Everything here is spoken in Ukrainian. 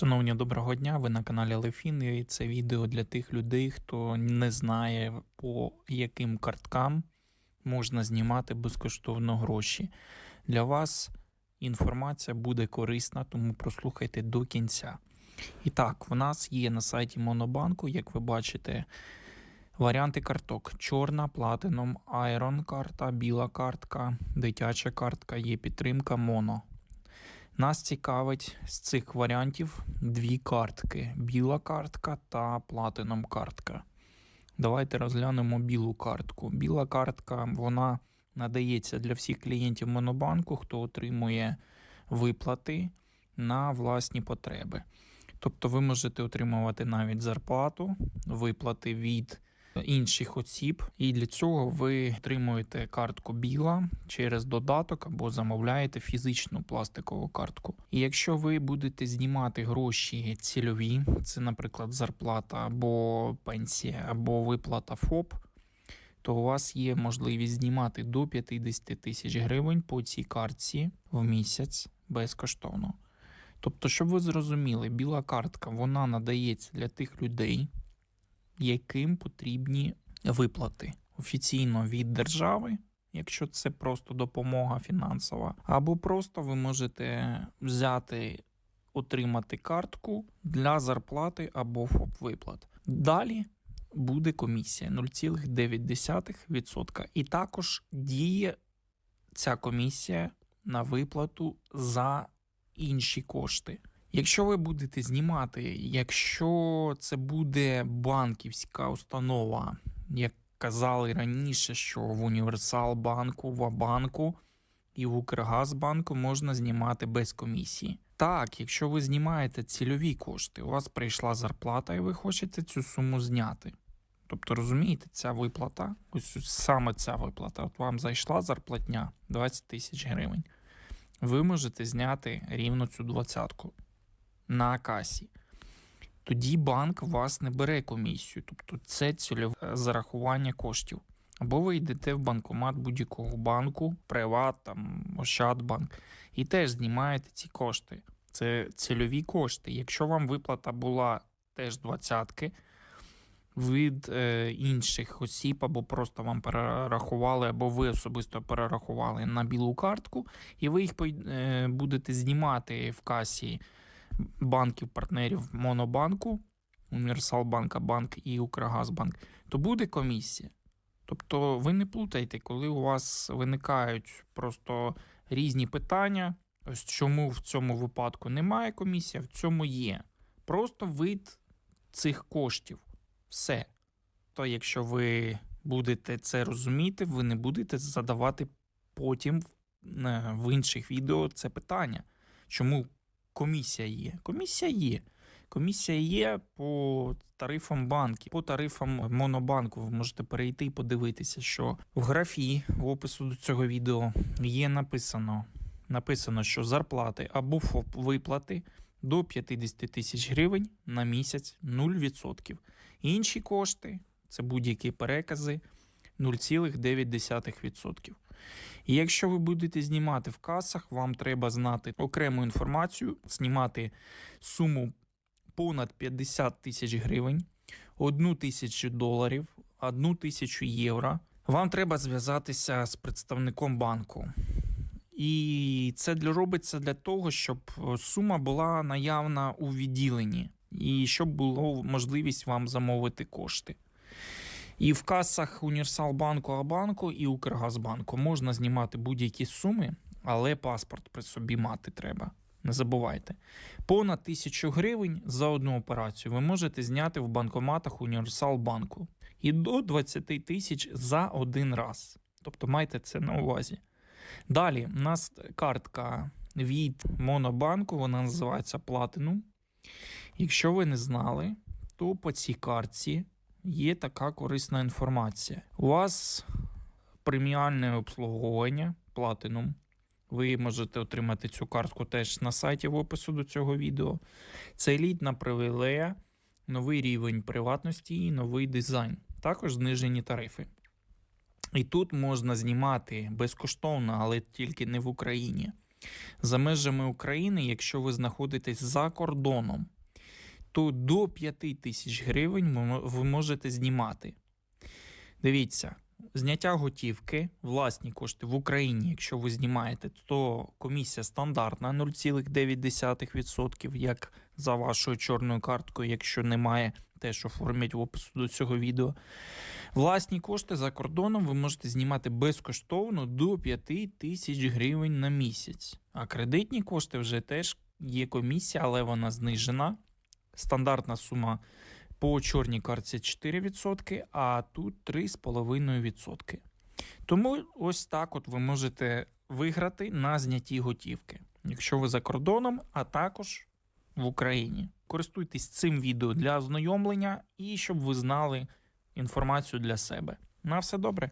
Шановні, доброго дня! Ви на каналі Лефін, і це відео для тих людей, хто не знає, по яким карткам можна знімати безкоштовно гроші. Для вас інформація буде корисна, тому прослухайте до кінця. І так, в нас є на сайті Монобанку, як ви бачите, варіанти карток: чорна, платином, айрон карта, біла картка, дитяча картка, є підтримка моно. Нас цікавить з цих варіантів дві картки: біла картка та платином картка. Давайте розглянемо білу картку. Біла картка вона надається для всіх клієнтів Монобанку, хто отримує виплати на власні потреби. Тобто ви можете отримувати навіть зарплату, виплати від інших осіб, і для цього ви отримуєте картку біла через додаток або замовляєте фізичну пластикову картку. І якщо ви будете знімати гроші цільові, це, наприклад, зарплата або пенсія, або виплата ФОП. То у вас є можливість знімати до 50 тисяч гривень по цій картці в місяць безкоштовно. Тобто, щоб ви зрозуміли, біла картка вона надається для тих людей, яким потрібні виплати офіційно від держави, якщо це просто допомога фінансова, або просто ви можете взяти, отримати картку для зарплати або ФОП виплат. Далі буде комісія 0,9%. І також діє ця комісія на виплату за інші кошти. Якщо ви будете знімати, якщо це буде банківська установа, як казали раніше, що в Універсалбанку, в Абанку і в Укргазбанку можна знімати без комісії. Так, якщо ви знімаєте цільові кошти, у вас прийшла зарплата, і ви хочете цю суму зняти. Тобто, розумієте, ця виплата, ось саме ця виплата, от вам зайшла зарплатня 20 тисяч гривень. Ви можете зняти рівно цю двадцятку на касі. Тоді банк вас не бере комісію, тобто це цільове зарахування коштів. Або ви йдете в банкомат будь-якого банку, Приват, там, Ощадбанк, і теж знімаєте ці кошти. Це цільові кошти. Якщо вам виплата була теж двадцятки від е, інших осіб, або просто вам перерахували, або ви особисто перерахували на білу картку, і ви їх е, будете знімати в касі банків, партнерів Монобанку, Універсалбанка Банк і Укргазбанк, то буде комісія. Тобто ви не плутайте, коли у вас виникають просто різні питання. Ось чому в цьому випадку немає комісії, а в цьому є. Просто вид цих коштів. Все. То якщо ви будете це розуміти, ви не будете задавати потім в інших відео це питання. Чому комісія є? Комісія є. Комісія є по тарифам банків, по тарифам Монобанку. Ви можете перейти і подивитися, що в графі в опису до цього відео є написано, написано, що зарплати або ФОП виплати до 50 тисяч гривень на місяць 0%. Інші кошти це будь-які перекази 0,9%. І якщо ви будете знімати в касах, вам треба знати окрему інформацію, знімати суму понад 50 тисяч гривень, 1 тисячу доларів, 1 тисячу євро. Вам треба зв'язатися з представником банку. І це робиться для того, щоб сума була наявна у відділенні, і щоб було можливість вам замовити кошти. І в касах Універсалбанку, Абанку і Укргазбанку можна знімати будь-які суми, але паспорт при собі мати треба. Не забувайте. Понад тисячу гривень за одну операцію ви можете зняти в банкоматах Універсалбанку. І до 20 тисяч за один раз. Тобто майте це на увазі. Далі, у нас картка від Монобанку, вона називається Platinum. Якщо ви не знали, то по цій картці є така корисна інформація. У вас преміальне обслуговування Platinum. Ви можете отримати цю картку теж на сайті в опису до цього відео. Це елітна привілея, новий рівень приватності і новий дизайн. Також знижені тарифи. І тут можна знімати безкоштовно, але тільки не в Україні. За межами України, якщо ви знаходитесь за кордоном, то до 5 тисяч гривень ви можете знімати. Дивіться, зняття готівки, власні кошти в Україні, якщо ви знімаєте, то комісія стандартна 0,9%, як за вашою чорною карткою, якщо немає, теж оформлять в опису до цього відео. Власні кошти за кордоном ви можете знімати безкоштовно до 5 тисяч гривень на місяць. А кредитні кошти вже теж є комісія, але вона знижена. Стандартна сума по чорній картці 4%, а тут 3,5%. Тому ось так от ви можете виграти на знятті готівки, якщо ви за кордоном, а також в Україні. Користуйтесь цим відео для ознайомлення і щоб ви знали інформацію для себе. На все добре.